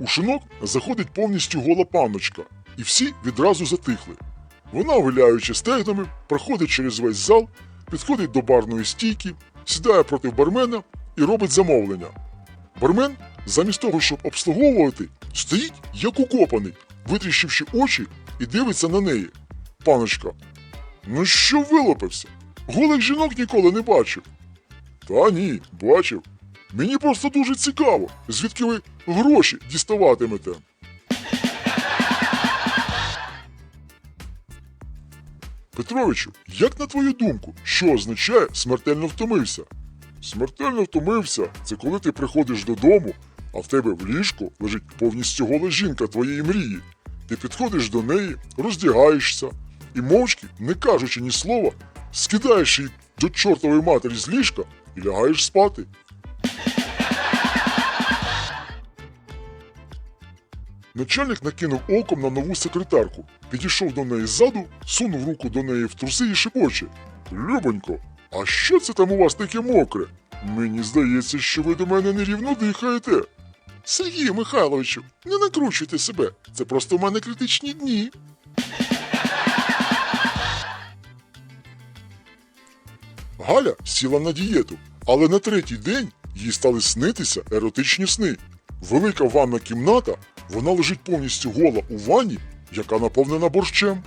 У шинок заходить повністю гола панночка, і всі відразу затихли. Вона, виляючи стегнами, проходить через весь зал, підходить до барної стійки, сідає проти бармена і робить замовлення. Бармен, замість того, щоб обслуговувати, стоїть як укопаний, витріщивши очі і дивиться на неї. Паночка, ну що вилопився? Голих жінок ніколи не бачив. Та ні, бачив. Мені просто дуже цікаво, звідки ви гроші діставатимете. Петровичу, як на твою думку, що означає смертельно втомився? Смертельно втомився це коли ти приходиш додому, а в тебе в ліжку лежить повністю гола жінка твоєї мрії. Ти підходиш до неї, роздягаєшся і мовчки, не кажучи ні слова, скидаєш її до чортової матері з ліжка і лягаєш спати. Начальник накинув оком на нову секретарку, підійшов до неї ззаду, сунув руку до неї в труси і шепоче. Любонько, а що це там у вас таке мокре? Мені здається, що ви до мене нерівно дихаєте. Сергію Михайловичу, не накручуйте себе. Це просто в мене критичні дні. Галя сіла на дієту, але на третій день їй стали снитися еротичні сни. Велика ванна кімната, вона лежить повністю гола у ванні, яка наповнена борщем.